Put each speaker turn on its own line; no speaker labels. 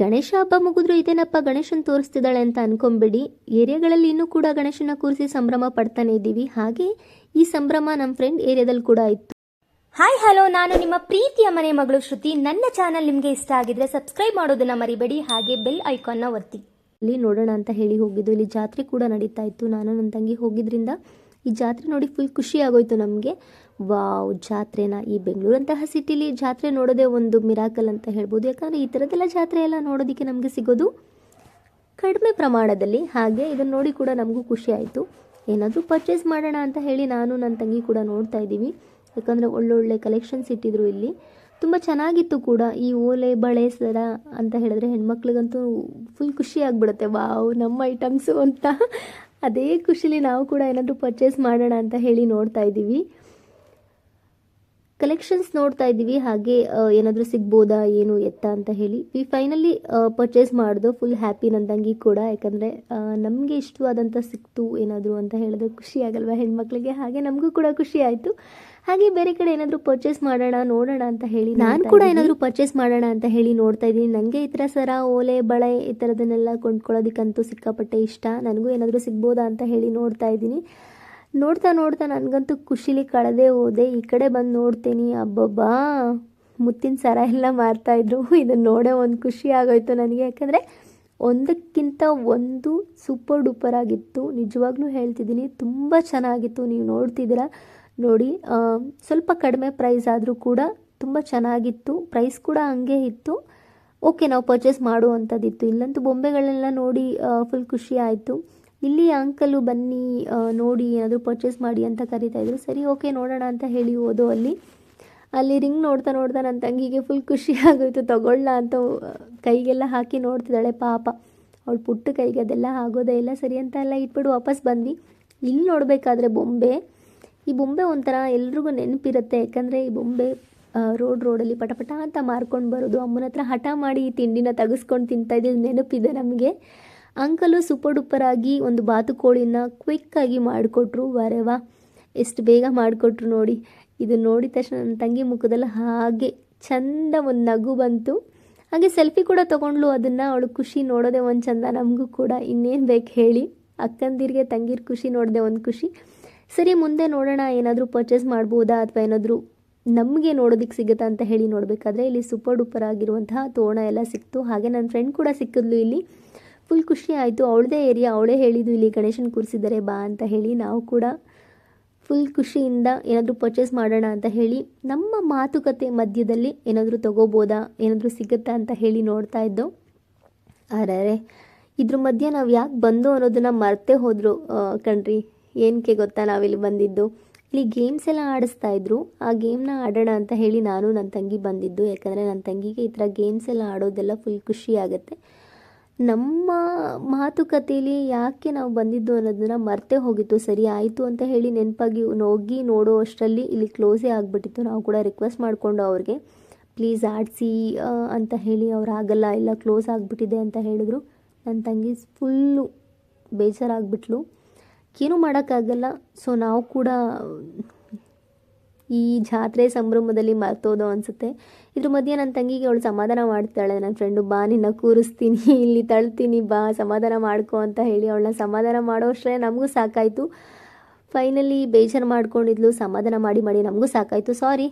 ಗಣೇಶ ಹಬ್ಬ ಮುಗಿದ್ರು ಇದೇನಪ್ಪ ಗಣೇಶನ್ ತೋರಿಸ್ತಿದ್ದಾಳೆ ಅಂತ ಅನ್ಕೊಂಬಿಡಿ. ಏರಿಯಾಗಳಲ್ಲಿ ಇನ್ನೂ ಕೂಡ ಗಣೇಶನ ಕೂರಿಸಿ ಸಂಭ್ರಮ ಪಡ್ತಾನೆ ಇದ್ದೀವಿ. ಹಾಗೆ ಈ ಸಂಭ್ರಮ ನಮ್ಮ ಫ್ರೆಂಡ್ ಏರಿಯಾದಲ್ಲಿ ಕೂಡ ಇತ್ತು
ಹಾಯ್ ಹಲೋ ನಾನು ನಿಮ್ಮ ಪ್ರೀತಿಯ ಮನೆ ಮಗಳು ಶ್ರುತಿ. ನನ್ನ ಚಾನಲ್ ನಿಮಗೆ ಇಷ್ಟ ಆಗಿದ್ರೆ ಸಬ್ಸ್ಕ್ರೈಬ್ ಮಾಡೋದನ್ನ ಮರಿಬೇಡಿ. ಹಾಗೆ ಬೆಲ್ ಐಕಾನ್ನ ಒತ್ತಿ.
ಇಲ್ಲಿ ನೋಡೋಣ ಅಂತ ಹೇಳಿ ಹೋಗಿದ್ದು. ಇಲ್ಲಿ ಜಾತ್ರೆ ಕೂಡ ನಡೀತಾ ಇತ್ತು. ನಾನು ನನ್ನ ತಂಗಿ ಹೋಗಿದ್ರಿಂದ ಈ ಜಾತ್ರೆ ನೋಡಿ ಫುಲ್ ಖುಷಿ ಆಗೋಯ್ತು ನಮಗೆ. ವಾವ್, ಜಾತ್ರೆನ ಈ ಬೆಂಗಳೂರಂತಹ ಸಿಟಿಲಿ ಜಾತ್ರೆ ನೋಡೋದೇ ಒಂದು ಮಿರಾಕಲ್ ಅಂತ ಹೇಳ್ಬೋದು. ಯಾಕಂದರೆ ಈ ಥರದ್ದೆಲ್ಲ ಜಾತ್ರೆ ಎಲ್ಲ ನೋಡೋದಕ್ಕೆ ನಮಗೆ ಸಿಗೋದು ಕಡಿಮೆ ಪ್ರಮಾಣದಲ್ಲಿ. ಹಾಗೆ ಇದನ್ನು ನೋಡಿ ಕೂಡ ನಮಗೂ ಖುಷಿ ಆಯಿತು. ಏನಾದರೂ ಪರ್ಚೇಸ್ ಮಾಡೋಣ ಅಂತ ಹೇಳಿ ನಾನು ನನ್ನ ತಂಗಿ ಕೂಡ ನೋಡ್ತಾ ಇದ್ದೀವಿ. ಯಾಕಂದರೆ ಒಳ್ಳೊಳ್ಳೆ ಕಲೆಕ್ಷನ್ಸ್ ಇಟ್ಟಿದ್ರು ಇಲ್ಲಿ. ತುಂಬ ಚೆನ್ನಾಗಿತ್ತು ಕೂಡ. ಈ ಓಲೆ, ಬಳೆ, ಸರ ಅಂತ ಹೇಳಿದ್ರೆ ಹೆಣ್ಮಕ್ಳಿಗಂತೂ ಫುಲ್ ಖುಷಿ ಆಗಿಬಿಡುತ್ತೆ. ವಾವ್, ನಮ್ಮ ಐಟಮ್ಸು ಅಂತ. ಅದೇ ಖುಷಿಲಿ ನಾವು ಕೂಡ ಏನಾದರೂ ಪರ್ಚೇಸ್ ಮಾಡೋಣ ಅಂತ ಹೇಳಿ ನೋಡ್ತಾ ಇದ್ದೀವಿ. ಕಲೆಕ್ಷನ್ಸ್ ನೋಡ್ತಾ ಇದ್ದೀವಿ. ಹಾಗೆ ಏನಾದರೂ ಸಿಗ್ಬೋದಾ ಏನು ಎತ್ತ ಅಂತ ಹೇಳಿ. ವಿ ಫೈನಲಿ ಪರ್ಚೇಸ್ ಮಾಡಿದ್ರು ಫುಲ್ ಹ್ಯಾಪಿ ನನ್ನ ತಂಗಿ ಕೂಡ. ಯಾಕಂದರೆ ನಮಗೆ ಇಷ್ಟವಾದಂಥ ಸಿಕ್ತು ಏನಾದರೂ ಅಂತ ಹೇಳಿದ್ರೆ ಖುಷಿ ಆಗಲ್ವಾ ಹೆಣ್ಮಕ್ಳಿಗೆ? ಹಾಗೆ ನಮಗೂ ಕೂಡ ಖುಷಿ ಆಯಿತು. ಹಾಗೆ ಬೇರೆ ಕಡೆ ಏನಾದರೂ ಪರ್ಚೇಸ್ ಮಾಡೋಣ ನೋಡೋಣ ಅಂತ ಹೇಳಿ ನಾನು ಕೂಡ ಏನಾದರೂ ಪರ್ಚೇಸ್ ಮಾಡೋಣ ಅಂತ ಹೇಳಿ ನೋಡ್ತಾ ಇದ್ದೀನಿ. ನನಗೆ ಈ ಥರ ಸರ ಓಲೆ ಬಳೆ ಈ ಥರದನ್ನೆಲ್ಲ ಕೊಂಡ್ಕೊಳ್ಳೋದಕ್ಕಂತೂ ಸಿಕ್ಕಾಪಟ್ಟೆ ಇಷ್ಟ. ನನಗೂ ಏನಾದರೂ ಸಿಗ್ಬೋದಾ ಅಂತ ಹೇಳಿ ನೋಡ್ತಾ ಇದ್ದೀನಿ. ನೋಡ್ತಾ ನೋಡ್ತಾ ನನಗಂತೂ ಖುಷಿಲಿ ಕಳೆದೇ ಹೋದೆ. ಈ ಕಡೆ ಬಂದು ನೋಡ್ತೀನಿ, ಅಬ್ಬಬ್ಬಾ. ಮುತ್ತಿನ ಸರ ಎಲ್ಲ ಮಾರ್ತಾಯಿದ್ರು ಇದನ್ನು ನೋಡೋ ಒಂದು ಖುಷಿ ಆಗೋಯ್ತು ನನಗೆ. ಯಾಕಂದರೆ ಒಂದಕ್ಕಿಂತ ಒಂದು ಸೂಪರ್ ಡೂಪರ್ ಆಗಿತ್ತು. ನಿಜವಾಗ್ಲೂ ಹೇಳ್ತಿದ್ದೀನಿ, ತುಂಬ ಚೆನ್ನಾಗಿತ್ತು. ನೀವು ನೋಡ್ತಿದ್ದೀರ? ನೋಡಿ ಸ್ವಲ್ಪ ಕಡಿಮೆ ಪ್ರೈಸ್ ಆದರೂ ಕೂಡ ತುಂಬ ಚೆನ್ನಾಗಿತ್ತು. ಪ್ರೈಸ್ ಕೂಡ ಹಂಗೆ ಇತ್ತು. ಓಕೆ, ನಾವು ಪರ್ಚೇಸ್ ಮಾಡುವಂಥದ್ದಿತ್ತು. ಇಲ್ಲಂತೂ ಬೊಂಬೆಗಳನ್ನೆಲ್ಲ ನೋಡಿ ಫುಲ್ ಖುಷಿ ಆಯಿತು. ಇಲ್ಲಿ ಅಂಕಲು ಬನ್ನಿ ನೋಡಿ, ಏನಾದರೂ ಪರ್ಚೇಸ್ ಮಾಡಿ ಅಂತ ಕರಿತಾ ಇದ್ರು. ಸರಿ ಓಕೆ ನೋಡೋಣ ಅಂತ ಹೇಳಿ ಹೋದು ಅಲ್ಲಿ. ಅಲ್ಲಿ ರಿಂಗ್ ನೋಡ್ತಾ ನೋಡ್ತಾ ನನ್ನ ತಂಗಿಗೆ ಫುಲ್ ಖುಷಿ ಆಗೋಯ್ತು. ತಗೊಳ್ಳ ಅಂತ ಕೈಗೆಲ್ಲ ಹಾಕಿ ನೋಡ್ತಿದ್ದಾಳೆ ಪಾಪ. ಅವಳು ಪುಟ್ಟ ಕೈಗೆ ಅದೆಲ್ಲ ಆಗೋದೇ ಇಲ್ಲ. ಸರಿ ಅಂತ ಎಲ್ಲ ಇಟ್ಬಿಟ್ಟು ವಾಪಸ್ ಬಂದ್ವಿ. ಇಲ್ಲಿ ನೋಡಬೇಕಾದ್ರೆ ಬೊಂಬೆ. ಈ ಬೊಂಬೆ ಒಂಥರ ಎಲ್ರಿಗೂ ನೆನಪಿರುತ್ತೆ. ಯಾಕಂದರೆ ಈ ಬೊಂಬೆ ರೋಡ್ ರೋಡಲ್ಲಿ ಪಟಪಟ ಅಂತ ಮಾರ್ಕೊಂಡು ಬರೋದು. ಅಮ್ಮನ ಹತ್ರ ಹಠ ಮಾಡಿ ಈ ತಿಂಡಿನ ತೆಗೆಸ್ಕೊಂಡು ತಿಂತಾ ಇದ್ದಿದ್ದು ನೆನಪಿದೆ ನಮಗೆ. ಅಂಕಲು ಸೂಪರ್ ಡೂಪರ್ ಆಗಿ ಒಂದು ಬಾತುಕೋಳಿನ ಕ್ವಿಕ್ಕಾಗಿ ಮಾಡಿಕೊಟ್ರು ವರೆವಾ. ಎಷ್ಟು ಬೇಗ ಮಾಡಿಕೊಟ್ರು ನೋಡಿ. ಇದು ನೋಡಿದ ತಕ್ಷಣ ನನ್ನ ತಂಗಿ ಮುಖದಲ್ಲಿ ಹಾಗೆ ಚಂದ ಒಂದು ನಗು ಬಂತು. ಹಾಗೆ ಸೆಲ್ಫಿ ಕೂಡ ತೊಗೊಂಡ್ಲು ಅದನ್ನು ಅವಳು ಖುಷಿ ನೋಡೋದೆ ಒಂದು ಚಂದ. ನಮಗೂ ಕೂಡ ಇನ್ನೇನು ಬೇಕು ಹೇಳಿ. ಅಕ್ಕಂದಿರಿಗೆ, ತಂಗಿರ ಖುಷಿ ನೋಡಿದೆ ಒಂದು ಖುಷಿ. ಸರಿ, ಮುಂದೆ ನೋಡೋಣ. ಏನಾದರೂ ಪರ್ಚೇಸ್ ಮಾಡ್ಬೋದಾ ಅಥವಾ ಏನಾದರೂ ನಮಗೆ ನೋಡೋದಕ್ಕೆ ಸಿಗುತ್ತಾ ಅಂತ ಹೇಳಿ ನೋಡಬೇಕಾದ್ರೆ ಇಲ್ಲಿ ಸೂಪರ್ ಡೂಪರ್ ಆಗಿರುವಂತಹ ತೋರಣ ಎಲ್ಲ ಸಿಕ್ತು. ಹಾಗೆ ನನ್ನ ಫ್ರೆಂಡ್ ಕೂಡ ಸಿಕ್ಕಿದ್ಲು ಇಲ್ಲಿ. ಫುಲ್ ಖುಷಿ ಆಯಿತು. ಅವಳದೇ ಏರಿಯಾ ಅವಳೇ ಹೇಳಿದ್ದು ಇಲ್ಲಿ ಗಣೇಶನ ಕೂರಿಸಿದ್ದಾರೆ, ಬಾ ಅಂತ ಹೇಳಿ. ನಾವು ಕೂಡ ಫುಲ್ ಖುಷಿಯಿಂದ ಏನಾದರೂ ಪರ್ಚೇಸ್ ಮಾಡೋಣ ಅಂತ ಹೇಳಿ, ನಮ್ಮ ಮಾತುಕತೆ ಮಧ್ಯದಲ್ಲಿ ಏನಾದರೂ ತಗೋಬೋದಾ, ಏನಾದರೂ ಸಿಗುತ್ತಾ ಅಂತ ಹೇಳಿ ನೋಡ್ತಾ ಇದ್ದೋ. ಅರೆ ಇದ್ರ ಮಧ್ಯೆ ನಾವು ಯಾಕೆ ಬಂದು ಅನ್ನೋದನ್ನು ಮರ್ತೇ ಹೋದರು. ಕಣ್ರಿ ಏನಕ್ಕೆ ಗೊತ್ತಾ ನಾವಿಲ್ಲಿ ಬಂದಿದ್ದು? ಇಲ್ಲಿ ಗೇಮ್ಸ್ ಎಲ್ಲ ಆಡಿಸ್ತಾ ಇದ್ರು. ಆ ಗೇಮ್ನ ಆಡೋಣ ಅಂತ ಹೇಳಿ ನಾನು ನನ್ನ ತಂಗಿ ಬಂದಿದ್ದು. ಯಾಕಂದರೆ ನನ್ನ ತಂಗಿಗೆ ಈ ಥರ ಗೇಮ್ಸ್ ಎಲ್ಲ ಆಡೋದೆಲ್ಲ ಫುಲ್ ಖುಷಿ ಆಗುತ್ತೆ. ನಮ್ಮ ಮಾತುಕತೆಯಲ್ಲಿ ಯಾಕೆ ನಾವು ಬಂದಿದ್ದು ಅನ್ನೋದನ್ನ ಮರ್ತೇ ಹೋಗಿತ್ತು, ಸರಿ ಆಯಿತು ಅಂತ ಹೇಳಿ ನೆನಪಾಗಿ ನೋಗಿ ನೋಡೋ ಅಷ್ಟರಲ್ಲಿ ಇಲ್ಲಿ ಕ್ಲೋಸೇ ಆಗಿಬಿಟ್ಟಿತ್ತು. ನಾವು ಕೂಡ ರಿಕ್ವೆಸ್ಟ್ ಮಾಡಿಕೊಂಡು ಅವ್ರಿಗೆ ಪ್ಲೀಸ್ ಆಡಿಸಿ ಅಂತ ಹೇಳಿ ಅವ್ರು ಆಗಲ್ಲ, ಇಲ್ಲ ಕ್ಲೋಸ್ ಆಗಿಬಿಟ್ಟಿದೆ ಅಂತ ಹೇಳಿದ್ರು. ನನ್ನ ತಂಗಿ ಫುಲ್ಲು ಬೇಜಾರಾಗ್ಬಿಟ್ಲು. ಏನೂ ಮಾಡೋಕ್ಕಾಗಲ್ಲ. ಸೊ ನಾವು ಕೂಡ ಈ ಜಾತ್ರೆ ಸಂಭ್ರಮದಲ್ಲಿ ಮರ್ತೋದು ಅನಿಸುತ್ತೆ. ಇದ್ರ ಮಧ್ಯೆ ನನ್ನ ತಂಗಿಗೆ ಅವಳು ಸಮಾಧಾನ ಮಾಡ್ತಾಳೆ. ನನ್ನ ಫ್ರೆಂಡು ಬಾ, ನಿನ್ನ ಕೂರಿಸ್ತೀನಿ. ಇಲ್ಲಿ ತಳ್ತೀನಿ, ಬಾ, ಸಮಾಧಾನ ಮಾಡ್ಕೋ ಅಂತ ಹೇಳಿ ಅವಳನ್ನ ಸಮಾಧಾನ ಮಾಡೋಷ್ಟ್ರೆ ನಮಗೂ ಸಾಕಾಯಿತು. ಫೈನಲಿ ಬೇಜಾರು ಮಾಡ್ಕೊಂಡಿದ್ಲು. ಸಮಾಧಾನ ಮಾಡಿ ಮಾಡಿ ನಮಗೂ ಸಾಕಾಯಿತು. ಸಾರಿ